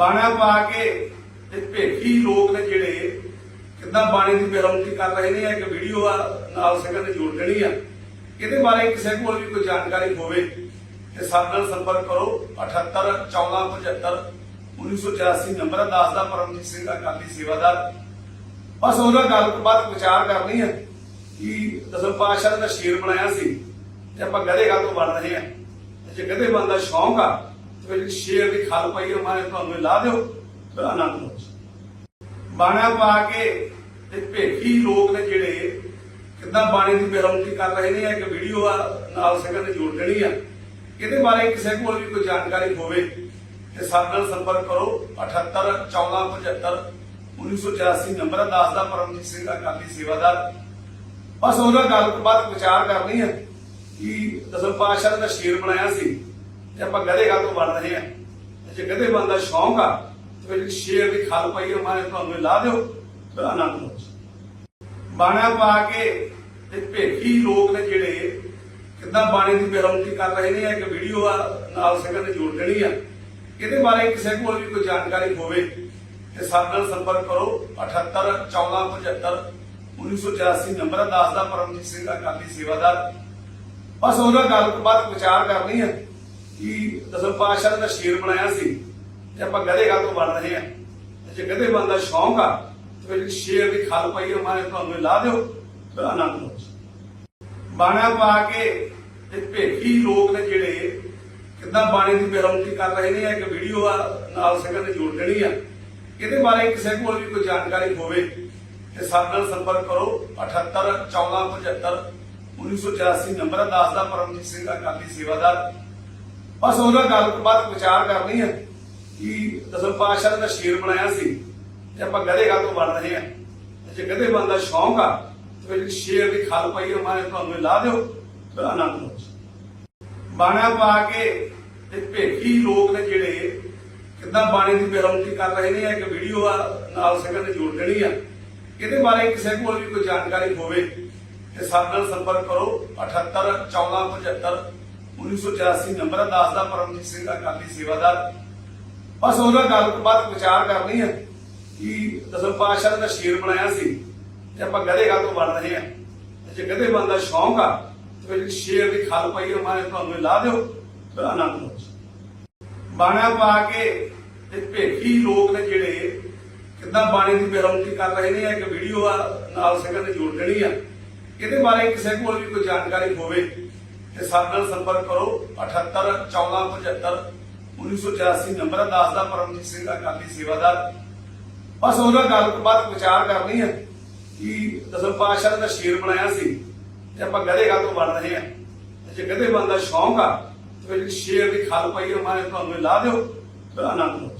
ਬਾਣਾ ਪਾ ਕੇ ਤੇ ਭੇਖੀ ਲੋਕ ਨੇ ਜਿਹੜੇ ਕਿੱਦਾਂ ਬਾਣੇ ਦੀ ਬੇਰਮਤੀ ਕਰ ਰਹੇ ਨੇ ਇੱਕ ਵੀਡੀਓ ਆ ਨਾਲ ਸਿੰਘਾਂ ਨੇ ਜੋੜ ਦੇਣੀ ਆ, ਇਹਦੇ ਬਾਰੇ ਕਿਸੇ ਕੋਲ ਵੀ ਕੋਈ ਜਾਣਕਾਰੀ ਹੋਵੇ ਤੇ ਸਾਡੇ ਨਾਲ ਸੰਪਰਕ ਕਰੋ 78 14 75 1984 ਨੰਬਰ ਆ, ਦੱਸ ਦਾ ਪਰਮਜੀਤ ਸਿੰਘ ਅਕਾਲੀ ਸੇਵਾਦਾਰ। ਬਸ ਉਹਨਾਂ ਗੱਲ ਤੋਂ ਬਾਅਦ ਵਿਚਾਰ ਕਰਨੀ ਆ ਕਿ ਦਸਮ ਪਾਤਸ਼ਾਹ ਦਾ ਸ਼ੇਰ ਬਣਾਇਆ ਸੀ ਤੇ ਆਪਾਂ ਗਧੇ ਗੱਲ ਤੋਂ ਬਣ ਰਹੇ ਹਾਂ ਜੇ ਗਧੇ ਬਣਨ ਦਾ ਸ਼ੌਂਕ ਆ ਤੇ ਸ਼ੇਰ ਦੀ ਖਲ ਪਈ ਮਾਰੇ ਤੁਹਾਨੂੰ ਲਾ ਦਿਓ, ਫਿਰ ਆਨੰਦ ਲਓ। ਬਾਣਾ ਪਾ ਕੇ ਤੇ ਭੇਖੀ ਲੋਕ ਨੇ ਜਿਹੜੇ ਕਿੱਦਾਂ ਬਾਣੇ ਦੀ ਬੇਰਮਤੀ ਕਰ ਰਹੇ ਨੇ ਇੱਕ ਵੀਡੀਓ ਆ ਨਾਲ ਸਿੰਘਾਂ ਨੇ ਜੋੜ ਦੇਣੀ ਆ, ਇਹਦੇ ਬਾਰੇ ਕਿਸੇ ਕੋਲ ਵੀ ਕੋਈ ਜਾਣਕਾਰੀ ਹੋਵੇ ਤੇ ਸਾਡੇ ਨਾਲ ਸੰਪਰਕ ਕਰੋ 78 14 75 1984 ਨੰਬਰ ਆ ਦੱਸ ਦਾ ਪਰਮਜੀਤ ਸਿੰਘ ਅਕਾਲੀ ਸੇਵਾਦਾਰ। ਬਸ ਉਹਨਾਂ ਗੱਲ ਤੋਂ ਬਾਅਦ ਵਿਚਾਰ ਕਰਨੀ ਹੈ ਕਿ ਦਸਮ ਪਾਤਸ਼ਾਹ ਦਾ ਸ਼ੇਰ ਬਣਾਇਆ ਸੀ। ਤੇ ਆਪਾਂ ਗਧੇ ਗੱਲ ਤੋਂ ਬਣ ਰਹੇ ਹਾਂ ਜੇ ਗਧੇ ਬਣ ਦਾ ਸ਼ੌਂਕ ਆ, ਤੇ ਫਿਰ ਸ਼ੇਰ ਦੀ ਖਲ ਪਈ ਮਾਰੇ ਤੁਹਾਨੂੰ ਲਾ ਦਿਓ, ਫਿਰ ਆਨੰਦ ਲਓ। ਬਾਣਾ ਪਾ ਕੇ ਤੇ ਭੇਖੀ ਲੋਕ ਨੇ ਜਿਹੜੇ ਕਿੱਦਾਂ ਬਾਣੇ ਦੀ ਬੇਰਮਤੀ ਕਰ ਰਹੇ ਨੇ, ਇੱਕ ਵੀਡੀਓ ਆ, ਨਾਲ ਸਿੰਘਾਂ ਨੇ ਜੋੜ ਦੇਣੀ ਆ। ਇਹਦੇ ਬਾਰੇ ਕਿਸੇ ਕੋਲ ਵੀ ਕੋਈ ਜਾਣਕਾਰੀ ਹੋਵੇ, ਤੇ ਸਾਡੇ ਨਾਲ ਸੰਪਰਕ ਕਰੋ 78 14 75 1984 ਨੰਬਰ ਆ ਦੱਸ ਦਾ ਪਰਮਜੀਤ ਸਿੰਘ ਅਕਾਲੀ ਸੇਵਾਦਾਰ। ਬਸ ਉਹਨਾਂ ਗੱਲ ਤੋਂ ਬਾਅਦ ਵਿਚਾਰ ਕਰਨੀ ਹੈ ਕਿ ਦਸਮ ਪਾਤਸ਼ਾਹ ਦਾ ਸ਼ੇਰ ਬਣਾਇਆ ਸੀ ਤੇ ਆਪਾਂ ਗਧੇ ਗੱਲ ਤੋਂ ਬਣ ਰਹੇ ਹਾਂ। ਜੇ ਗਧੇ ਬਣਨ ਦਾ ਸ਼ੌਂਕ ਆ, ਤੇ ਫਿਰ ਸ਼ੇਰ ਦੀ ਖਲ ਪਈ ਮਾਰੇ ਤੁਹਾਨੂੰ ਲਾ ਦਿਓ, ਫਿਰ ਆਨੰਦ ਲਓ। ਬਾਣਾ ਪਾ ਕੇ ਤੇ ਭੇਖੀ ਲੋਕ ਨੇ ਜਿਹੜੇ ਕਿੱਦਾਂ ਬਾਣੇ ਦੀ ਬੇਰਮਤੀ ਕਰ ਰਹੇ ਨੇ, ਇੱਕ ਵੀਡੀਓ ਆ ਨਾਲ ਸਿੰਘਾਂ ਨੇ ਜੋੜ ਦੇਣੀ ਆ। ਇਹਦੇ ਬਾਰੇ ਕਿਸੇ ਕੋਲ ਵੀ ਕੋਈ ਜਾਣਕਾਰੀ ਹੋਵੇ, ਤੇ ਸਾਡੇ ਨਾਲ ਸੰਪਰਕ ਕਰੋ 78 14 75 1984 ਨੰਬਰ ਆ, ਦੱਸ ਦਾ ਪਰਮਜੀਤ ਸਿੰਘ ਅਕਾਲੀ ਸੇਵਾਦਾਰ। ਬਸ ਉਹਨਾਂ ਗੱਲ ਵਿਚਾਰ ਕਰਨੀ ਹੈ ਕਿ ਦਸਮ ਪਾਤਸ਼ਾਹ ਦਾ ਸ਼ੇਰ ਬਣਾਇਆ ਸੀ ਤੇ ਆਪਾਂ ਗਧੇ ਗੱਲ ਤੋਂ ਬਣ ਰਹੇ ਹਾਂ ਜੇ ਗਧੇ ਬਣਨ ਦਾ ਸ਼ੌਂਕ ਆ, ਤੇ ਫਿਰ ਸ਼ੇਰ ਦੀ ਖਲ ਪਈ ਮਾਰੇ ਤੁਹਾਨੂੰ ਲਾ ਦਿਓ, ਫਿਰ ਆਨੰਦ ਲਓ। ਬਾਣਾ ਪਾ ਕੇ ਤੇ ਭੇਖੀ ਲੋਕ ਨੇ ਜਿਹੜੇ ਕਿੱਦਾਂ ਬਾਣੇ ਦੀ ਬੇਰਮਤੀ ਕਰ ਰਹੇ ਨੇ ਇੱਕ ਵੀਡੀਓ ਆ ਨਾਲ ਸਿੰਘਾਂ ਨੇ ਜੋੜ ਦੇਣੀ ਆ, ਇਹਦੇ ਬਾਰੇ ਕਿਸੇ ਕੋਲ ਵੀ ਕੋਈ ਜਾਣਕਾਰੀ ਹੋਵੇ, ਤੇ ਸਾਡੇ ਨਾਲ ਸੰਪਰਕ ਕਰੋ 78 14 75 1984 ਨੰਬਰ ਆ ਦੱਸ ਦਾ ਪਰਮਜੀਤ ਸਿੰਘ ਅਕਾਲੀ ਸੇਵਾਦਾਰ। ਬਸ ਉਹਨਾਂ ਗੱਲ ਤੋਂ ਬਾਅਦ ਵਿਚਾਰ ਕਰਨੀ ਹੈ ਕਿ ਦਸਮ ਪਾਤਸ਼ਾਹ ਦਾ ਸ਼ੇਰ ਬਣਾਇਆ ਸੀ ਤੇ ਆਪਾਂ ਗਧੇ ਗੱਲ ਤੋਂ ਬਣ ਰਹੇ ਹਾਂ ਜੇ ਗਧੇ ਬਣਨ ਦਾ ਸ਼ੌਂਕ ਆ, ਤੇ ਫਿਰ ਸ਼ੇਰ ਦੀ ਖਲ ਪਈ ਮਾਰੇ ਤੁਹਾਨੂੰ ਲਾ ਦਿਓ, ਫਿਰ ਆਨੰਦ ਲਓ। ਬਾਣਾ ਪਾ ਕੇ ਤੇ ਭੇਖੀ ਲੋਕ ਨੇ ਜਿਹੜੇ ਕਿੱਦਾਂ ਬਾਣੇ ਦੀ ਬੇਰਮਤੀ ਕਰ ਰਹੇ ਨੇ, ਇੱਕ ਵੀਡੀਓ ਆ ਨਾਲ ਸਿੰਘਾਂ ਨੇ ਜੋੜ ਦੇਣੀ ਆ। ਇਹਦੇ ਬਾਰੇ ਕਿਸੇ ਕੋਲ ਵੀ ਕੋਈ ਜਾਣਕਾਰੀ ਹੋਵੇ ਤੇ ਸਾਡੇ ਨਾਲ ਸੰਪਰਕ ਕਰੋ। 78 14 75 1984 ਨੰਬਰ ਆ ਦੱਸ ਦਾ ਪਰਮਜੀਤ ਸਿੰਘ ਅਕਾਲੀ ਸੇਵਾਦਾਰ। ਬਸ ਉਹਨਾਂ ਗੱਲ ਤੋਂ ਬਾਅਦ ਵਿਚਾਰ ਕਰਨੀ ਹੈ ਕਿ ਦਸਮ ਪਾਤਸ਼ਾਹ ਦਾ ਸ਼ੇਰ ਬਣਾਇਆ ਸੀ ਤੇ ਆਪਾਂ ਗਧੇ ਗੱਲ ਤੋਂ ਬਣ ਰਹੇ ਹਾਂ। ਜੇ ਗਧੇ ਬਣਨ ਸ਼ੌਂਕ ਆ, ਤੇ ਸ਼ੇਰ ਦੀ ਖਾਲ ਪਾਈ ਮਾਰੇ ਤੁਹਾਨੂੰ ਲਾ ਦਿਓ, ਫਿਰ ਆਨੰਦ ਲਓ।